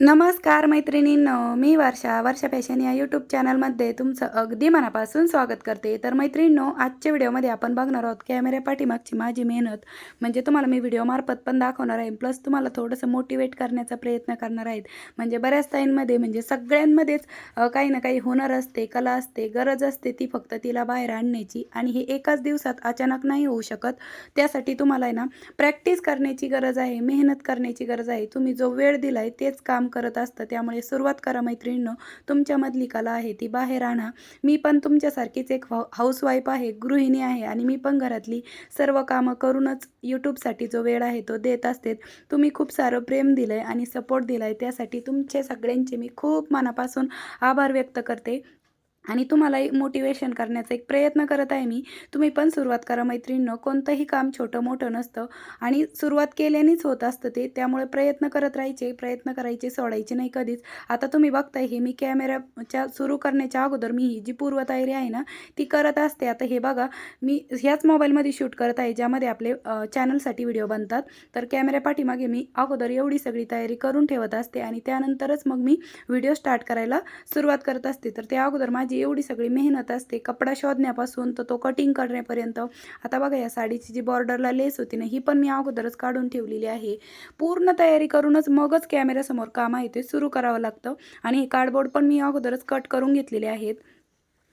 नमस्कार मैत्रिणींनो मी वर्षा वर्षा फॅशन या यूट्यूब चॅनलमध्ये तुमचं अगदी मनापासून स्वागत करते. तर मैत्रिणींनो आजच्या व्हिडिओमध्ये आपण बघणार आहोत कॅमेऱ्या पाठीमागची माझी मेहनत. म्हणजे तुम्हाला मी व्हिडिओमार्फत पण दाखवणार आहे प्लस तुम्हाला थोडंसं मोटिवेट करण्याचा प्रयत्न करणार आहेत. म्हणजे बऱ्याच ताईंमध्ये म्हणजे सगळ्यांमध्येच काही ना काही हुनर असते कला असते गरज असते ती फक्त तिला बाहेर आणण्याची. आणि हे एकाच दिवसात अचानक नाही होऊ शकत. त्यासाठी तुम्हाला आहे ना प्रॅक्टिस करण्याची गरज आहे मेहनत करण्याची गरज आहे. तुम्ही जो वेळ दिला आहे तेच काम करत असतं. त्यामुळे सुरुवात करा मैत्रिणीनं. तुमच्यामधली कला आहे ती बाहेर आणा. मी पण तुमच्यासारखीच एक हाऊसवाईफ आहे गृहिणी आहे आणि मी पण घरातली सर्व कामं करूनच यूट्यूबसाठी जो वेळ आहे तो देत असते. तुम्ही खूप सारं प्रेम दिलं आहे आणि सपोर्ट दिला आहे त्यासाठी तुमचे सगळ्यांचे मी खूप मनापासून आभार व्यक्त करते. आणि तुम्हालाही मोटिवेशन करण्याचा एक प्रयत्न करत आहे मी. तुम्ही पण सुरुवात करा मैत्रिणीनं. कोणतंही काम छोटं मोठं नसतं आणि सुरुवात केल्यानेच होत असतं ते. त्यामुळे प्रयत्न करत राहायचे प्रयत्न करायचे सोडायचे नाही कधीच. आता तुम्ही बघताय हे मी कॅमेराच्या सुरू करण्याच्या अगोदर मी ही जी पूर्वतयारी आहे ना ती करत असते. आता हे बघा मी ह्याच मोबाईलमध्ये शूट करत आहे ज्यामध्ये आपले चॅनलसाठी व्हिडिओ बनतात. तर कॅमेऱ्या पाठीमागे मी अगोदर एवढी सगळी तयारी करून ठेवत असते आणि त्यानंतरच मग मी व्हिडिओ स्टार्ट करायला सुरुवात करत असते. तर त्या अगोदर माझी एवढी सगळी मेहनत असते कपडा शोधण्यापासून तर तो कटिंग करण्यापर्यंत. आता बघा या साडीची जी बॉर्डरला लेस होती ना ही पण मी अगोदरच काढून ठेवलेली आहे. पूर्ण तयारी करूनच मगच कॅमेऱ्यासमोर काम आहे ते सुरू करावं लागतं. आणि हे कार्डबोर्ड पण मी अगोदरच कट करून घेतलेले आहेत.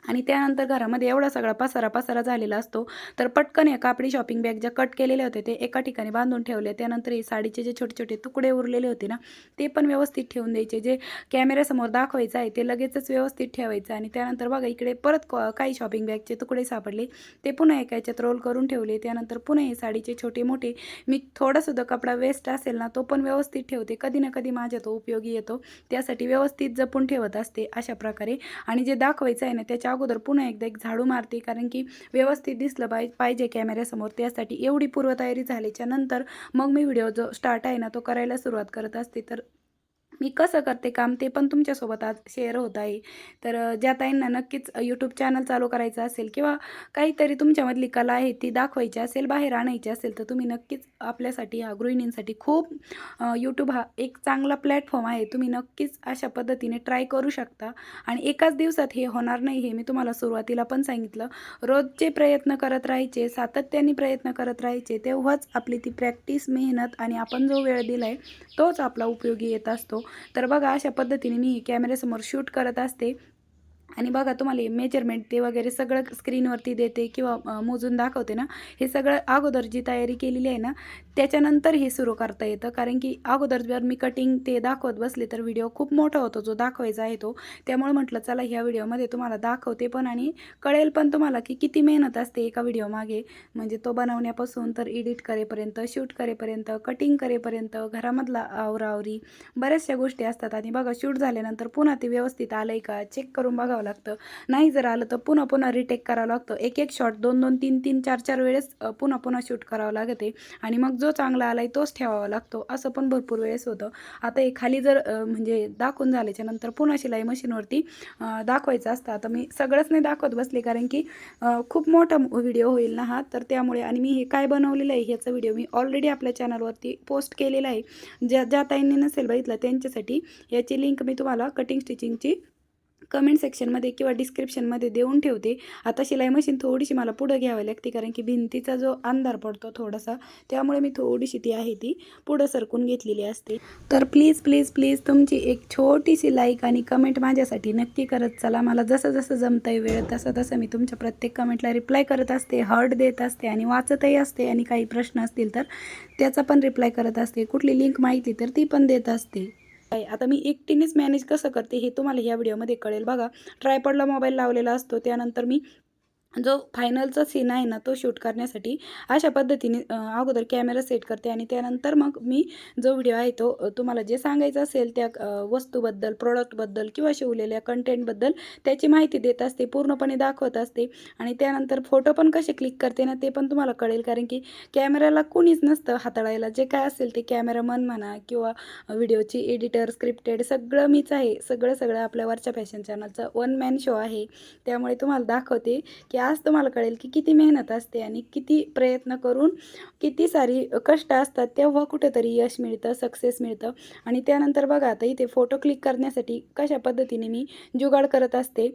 आणि त्यानंतर घरामध्ये एवढा सगळा पसारा पसारा झालेला असतो तर पटकन या कापडी शॉपिंग बॅग ज्या कट केलेले होते ते एका ठिकाणी बांधून ठेवले त्यानंतर हे साडीचे जे छोटे छोटे तुकडे उरलेले होते ना ते पण व्यवस्थित ठेवून द्यायचे. जे कॅमेऱ्यासमोर दाखवायचं आहे ते लगेचच व्यवस्थित ठेवायचं. आणि त्यानंतर बघा इकडे परत क- काही शॉपिंग बॅगचे तुकडे सापडले. ते पुन्हा एका याच्यात रोल करून ठेवले. त्यानंतर पुन्हा हे साडीचे छोटे मोठे मी थोडासुद्धा कपडा वेस्ट असेल ना तो पण व्यवस्थित ठेवते. कधी ना कधी माझ्या तो उपयोगी येतो. त्यासाठी व्यवस्थित जपून ठेवत असते अशा प्रकारे. आणि जे दाखवायचं आहे ना त्याच्या अगोदर पुन्हा एकदा एक झाडू मारते कारण की व्यवस्थित दिसलं पाहिजे पाहिजे कॅमेऱ्यासमोर त्यासाठी एवढी पूर्वतयारी झाल्याच्यानंतर मग मी व्हिडिओ जो स्टार्ट आहे ना तो करायला सुरुवात करत असते. तर मी कसं करते काम ते पण तुमच्यासोबत आज शेअर होत आहे. तर ज्या ताईंना नक्कीच यूट्यूब चॅनल चालू करायचं असेल किंवा काहीतरी तुमच्यामधली कला आहे ती दाखवायची असेल बाहेर आणायची असेल तर तुम्ही नक्कीच आपल्यासाठी ह्या गृहिणींसाठी खूप यूट्यूब हा एक चांगला प्लॅटफॉर्म आहे. तुम्ही नक्कीच अशा पद्धतीने ट्राय करू शकता. आणि एकाच दिवसात हे होणार नाही हे मी तुम्हाला सुरुवातीला पण सांगितलं. रोजचे प्रयत्न करत राहायचे सातत्याने प्रयत्न करत राहायचे तेव्हाच आपली ती प्रॅक्टिस मेहनत आणि आपण जो वेळ दिला आहे तोच आपला उपयोगी येत असतो. तर बघा अशा पद्धतीने मी कॅमेऱ्यासमोर शूट करत असते. आणि बघा तुम्हाला मेजरमेंट ते वगैरे सगळं स्क्रीनवरती देते किंवा मोजून दाखवते ना हे सगळं अगोदर जी तयारी केलेली आहे ना त्याच्यानंतर हे सुरू करता येतं. कारण की अगोदर जर मी कटिंग ते दाखवत बसले तर व्हिडिओ खूप मोठा होतो जो दाखवायचा आहे तो. त्यामुळे म्हटलं चला ह्या व्हिडिओमध्ये तुम्हाला दाखवते पण आणि कळेल पण तुम्हाला की किती मेहनत असते एका व्हिडिओ मागे. म्हणजे तो बनवण्यापासून तर एडिट करेपर्यंत शूट करेपर्यंत कटिंग करेपर्यंत घरामधला आवरावरी बऱ्याचशा गोष्टी असतात. आणि बघा शूट झाल्यानंतर पुन्हा ते व्यवस्थित आलं आहे का? चेक करून बघा करावं लागतं. नाही जर आलं तर पुन्हा पुन्हा रिटेक करावं लागतं. एक एक शॉट दोन दोन तीन तीन चार चार वेळेस पुन्हा पुन्हा शूट करावं लागते आणि मग जो चांगला आला आहे तोच ठेवावा लागतो. असं पण भरपूर वेळेस होतं. आता हे खाली जर म्हणजे दाखवून झाल्याच्यानंतर पुन्हा शिलाई मशीनवरती दाखवायचं असतं. आता मी सगळंच नाही दाखवत बसले कारण की खूप मोठा व्हिडिओ होईल ना हा. तर त्यामुळे आणि मी हे काय बनवलेलं आहे ह्याचा व्हिडिओ मी ऑलरेडी आपल्या चॅनलवरती पोस्ट केलेला आहे. ज्या ज्या ताईंनी नसेल बघितलं त्यांच्यासाठी याची लिंक मी तुम्हाला कटिंग स्टिचिंगची कमेंट सेक्शनमध्ये किंवा डिस्क्रिप्शनमध्ये देऊन ठेवते. आता शिलाई मशीन थोडीशी मला पुढं घ्यावी लागते कारण की भिंतीचा जो अंधार पडतो थोडासा त्यामुळे मी थोडीशी ती आहे ती पुढं सरकून घेतलेली असते. तर प्लीज प्लीज प्लीज तुमची एक छोटीशी लाईक आणि कमेंट माझ्यासाठी नक्की करत चला. मला जसं जसं जमतं आहे वेळ तसं तसं मी तुमच्या प्रत्येक कमेंटला रिप्लाय करत असते हर्ट देत असते आणि वाचतही असते आणि काही प्रश्न असतील तर त्याचा पण रिप्लाय करत असते. कुठली लिंक माहिती तर ती पण देत असते. आहे. आता मी एकटीनेच मॅनेज कसं करते हे तुम्हाला ह्या व्हिडिओमध्ये कळेल बघा ट्रायपॉडला मोबाईल लावलेला असतो त्यानंतर मी जो फायनलचा सीन आहे ना तो शूट करण्यासाठी अशा पद्धतीने अगोदर कॅमेरा सेट करते आणि त्यानंतर मग मी जो व्हिडिओ आहे तो तुम्हाला जे सांगायचं असेल त्या वस्तूबद्दल प्रोडक्टबद्दल किंवा शिवलेल्या कंटेंटबद्दल त्याची माहिती देत असते पूर्णपणे दाखवत असते आणि त्यानंतर फोटो पण कसे क्लिक करते ना ते पण तुम्हाला कळेल. कारण की कॅमेऱ्याला कुणीच नसतं हाताळायला. जे काय असेल ते कॅमेरामन म्हणा किंवा व्हिडिओची एडिटर स्क्रिप्टेड सगळं मीच आहे. सगळं सगळं आपल्या वरच्या फॅशन चॅनलचं वन मॅन शो आहे. त्यामुळे तुम्हाला दाखवते की आज तुम्हाला कळेल की किती मेहनत असते आणि किती प्रयत्न करून किती सारी कष्ट असतात तेव्हा कुठेतरी यश मिळतं सक्सेस मिळतं. आणि त्यानंतर बघा आता इथे फोटो क्लिक करण्यासाठी कशा पद्धतीने मी जुगाड करत असते?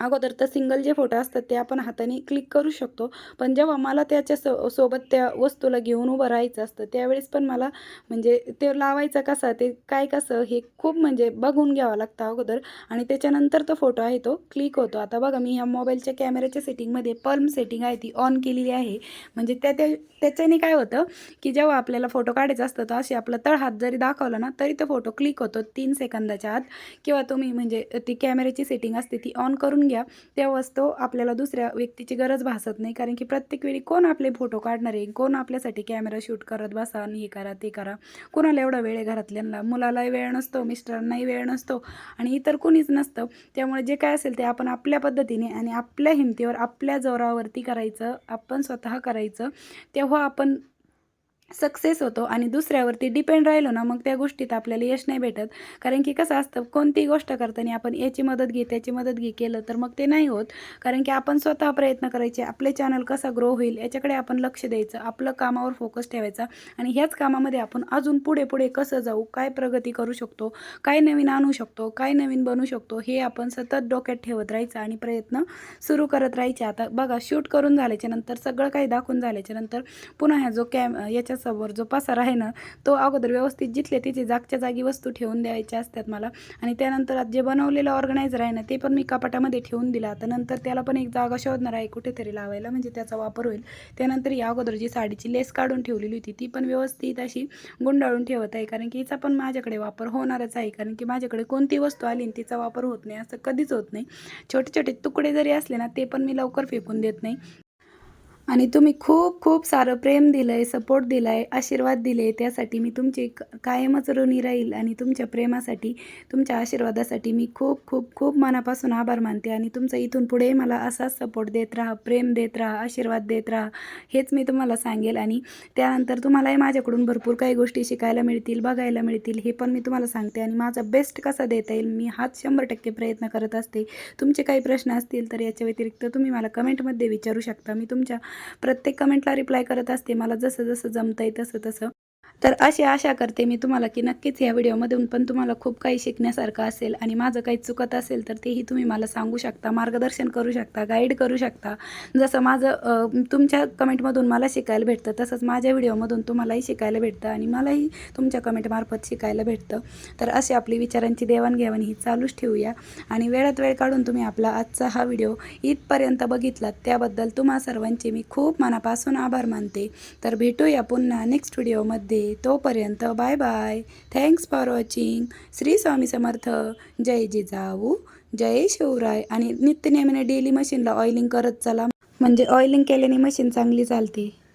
अगोदर तर सिंगल जे फोटो असतात ते आपण हाताने क्लिक करू शकतो. पण जेव्हा मला त्याच्या सो सोबत त्या वस्तूला घेऊन उभं राहायचं असतं त्यावेळेस पण मला म्हणजे ते लावायचं कसं ते काय कसं हे खूप म्हणजे बघून घ्यावं लागतं अगोदर. आणि त्याच्यानंतर तो फोटो आहे तो क्लिक होतो. आता बघा मी ह्या मोबाईलच्या कॅमेऱ्याच्या सेटिंगमध्ये पल्म सेटिंग आहे ती ऑन केलेली आहे. म्हणजे त्या त्या त्याच्याने काय होतं की जेव्हा आपल्याला फोटो काढायचा असतो तर असे आपला तळहात जरी दाखवला ना तरी तो फोटो क्लिक होतो तीन सेकंदाच्या आत. किंवा तुम्ही म्हणजे ती कॅमेऱ्याची सेटिंग असते ती ऑन करून घ्या. तेव्हाच तो आपल्याला दुसऱ्या व्यक्तीची गरज भासत नाही. कारण की प्रत्येक वेळी कोण आपले फोटो काढणार आहे कोण आपल्यासाठी कॅमेरा शूट करत बसा आणि हे करा ते करा. कोणाला एवढा वेळ आहे घरातल्यांना? मुलालाही वेळ नसतो मिस्टरांनाही वेळ नसतो आणि इतर कोणीच नसतं. त्यामुळे जे काय असेल ते आपण आपल्या पद्धतीने आणि आपल्या हिमतीवर आपल्या जोरावरती करायचं आपण स्वतः करायचं. तेव्हा आपण सक्सेस होतो आणि दुसऱ्यावरती डिपेंड राहिलो ना मग त्या गोष्टीत आपल्याला यश नाही भेटत. कारण की कसं असतं कोणतीही गोष्ट करताना आपण याची मदत घे त्याची मदत घे केलं तर मग ते नाही होत. कारण की आपण स्वतः प्रयत्न करायचे आपले चॅनल कसा ग्रो होईल याच्याकडे आपण लक्ष द्यायचं आपलं कामावर फोकस ठेवायचा आणि ह्याच कामामध्ये आपण अजून पुढे पुढे कसं जाऊ काय प्रगती करू शकतो काय नवीन आणू शकतो काय नवीन बनू शकतो हे आपण सतत डोक्यात ठेवत राहायचं आणि प्रयत्न सुरू करत राहायचे. आता बघा शूट करून झाल्याच्यानंतर सगळं काही दाखवून झाल्याच्यानंतर पुन्हा ह्या जो कॅम याच्या समोर जो पसार आहे ना तो अगोदर व्यवस्थित जिथले तिथे जागच्या जागी वस्तू ठेवून द्यायच्या असतात मला. आणि त्यानंतर आज जे बनवलेलं ऑर्गनायझर आहे ना ते पण मी कपाटामध्ये ठेवून दिलं. आता नंतर त्याला पण एक जागा शोधणार आहे कुठेतरी लावायला म्हणजे त्याचा वापर होईल. त्यानंतर या अगोदर जी साडीची लेस काढून ठेवलेली होती ती पण व्यवस्थित अशी गुंडाळून ठेवत आहे. कारण की हिचा पण माझ्याकडे वापर होणारच आहे. कारण की माझ्याकडे कोणती वस्तू आली आणि तिचा वापर होत नाही असं कधीच होत नाही. छोटे छोटे तुकडे जरी असले ना ते पण मी लवकर फेकून देत नाही. आणि तुम्ही खूप खूप सारं प्रेम दिलं आहे सपोर्ट दिला आहे आशीर्वाद दिले त्यासाठी मी तुमची क- कायमच ऋणी राहील आणि तुमच्या प्रेमासाठी तुमच्या आशीर्वादासाठी मी खूप खूप खूप मनापासून आभार मानते. आणि तुमचं इथून पुढे मला असाच सपोर्ट देत राहा प्रेम देत राहा आशीर्वाद देत राहा हेच मी तुम्हाला सांगेल. आणि त्यानंतर तुम्हालाही माझ्याकडून भरपूर काही गोष्टी शिकायला मिळतील बघायला मिळतील हे पण मी तुम्हाला सांगते. आणि माझा बेस्ट कसा देता येईल मी हाच शंभर टक्के प्रयत्न करत असते. तुमचे काही प्रश्न असतील तर याच्या व्यतिरिक्त तुम्ही मला कमेंटमध्ये विचारू शकता. मी तुमच्या प्रत्येक कमेंटला रिप्लाय करत असते. मला जसं जसं जमतं आहे तसं तसं. तर अशी आशा करते मी तुम्हाला की नक्कीच ह्या व्हिडिओमधून पण तुम्हाला खूप काही शिकण्यासारखं असेल आणि माझं काही चुकत असेल तर तेही तुम्ही मला सांगू शकता मार्गदर्शन करू शकता गाईड करू शकता. जसं माझं तुमच्या कमेंटमधून मला शिकायला भेटतं तसंच माझ्या व्हिडिओमधून तुम्हालाही शिकायला भेटतं आणि मलाही तुमच्या कमेंटमार्फत शिकायला भेटतं. तर अशी आपली विचारांची देवाणघेवाण ही चालूच ठेवूया आणि वेळात वेळ काढून तुम्ही आपला आजचा हा व्हिडिओ इथपर्यंत बघितलात त्याबद्दल तुम्हा सर्वांचे मी खूप मनापासून आभार मानते. तर भेटूया पुन्हा नेक्स्ट व्हिडिओमध्ये तोपर्यंत bye bye. Thanks for watching Shri Swami Samarth. जय जिजाऊ. जय शिवराय. आणि नित्यनेमाने डेली मशीनला ऑइलिंग करत चला. म्हणजे ऑइलिंग केल्याने मशीन चांगली चालते.